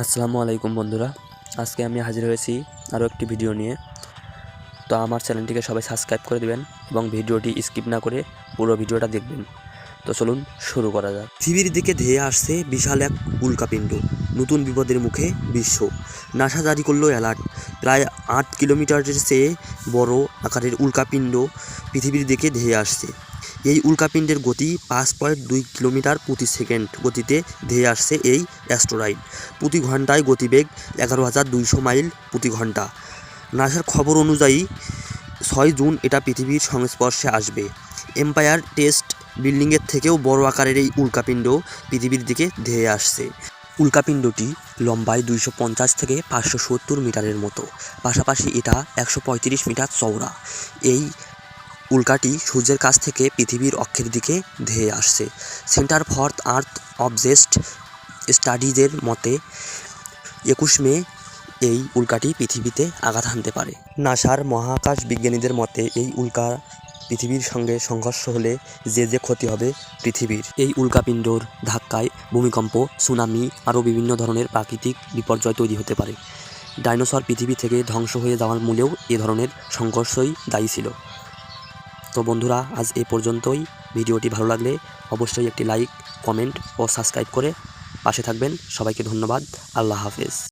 আসসালামু আলাইকুম বন্ধুরা। আজকে আমি হাজির হয়েছি আরও একটি ভিডিও নিয়ে। তো আমার চ্যানেলটিকে সবাই সাবস্ক্রাইব করে দেবেন এবং ভিডিওটি স্কিপ না করে পুরো ভিডিওটা দেখবেন। তো চলুন শুরু করা যাক। পৃথিবীর দিকে ধেয়ে আসছে বিশাল এক উল্কাপিণ্ড, নতুন বিপদের মুখে বিশ্ব। নাসা জারি করল অ্যালার্ট। প্রায় আট কিলোমিটারের চেয়ে বড় আকারের উল্কাপিণ্ড পৃথিবীর দিকে ধেয়ে আসছে। এই উল্কাপিণ্ডের গতি পাঁচ পয়েন্ট দুই কিলোমিটার প্রতি সেকেন্ড গতিতে ধেয়ে আসছে এই অ্যাস্ট্রোরাইড। প্রতি ঘন্টায় গতিবেগ এগারো হাজার দুইশো মাইল প্রতি ঘণ্টা নাসার খবর অনুযায়ী ছয় জুন এটা পৃথিবীর সংস্পর্শে আসবে। এম্পায়ার টেস্ট বিল্ডিংয়ের থেকেও বড় আকারের এই উল্কাপিণ্ড পৃথিবীর দিকে ধেয়ে আসছে। উল্কাপিণ্ডটি লম্বায় দুইশো পঞ্চাশ থেকে পাঁচশো সত্তর মিটারের মতো। পাশাপাশি এটা একশো পঁয়ত্রিশ মিটার চওড়া। এই উল্কাটি সূর্যের কাছ থেকে পৃথিবীর অক্ষের দিকে ধেয়ে আসছে। সেন্টার ফর আর্থ অবজেস্ট স্টাডিজের মতে, একুশ মে এই উল্কাটি পৃথিবীতে আঘাত হানতে পারে। নাসার মহাকাশ বিজ্ঞানীদের মতে, এই উল্কা পৃথিবীর সঙ্গে সংঘর্ষ হলে যে যে ক্ষতি হবে পৃথিবীর। এই উল্কাপিণ্ডর ধাক্কায় ভূমিকম্প, সুনামি আরও বিভিন্ন ধরনের প্রাকৃতিক বিপর্যয় তৈরি হতে পারে। ডাইনোসর পৃথিবী থেকে ধ্বংস হয়ে যাওয়ার মূলেও এ ধরনের সংঘর্ষই দায়ী ছিল। তো বন্ধুরা, আজ এ পর্যন্তই। ভিডিওটি ভালো লাগলে অবশ্যই একটি লাইক, কমেন্ট ও সাবস্ক্রাইব করে পাশে থাকবেন। সবাইকে ধন্যবাদ। আল্লাহ হাফেজ।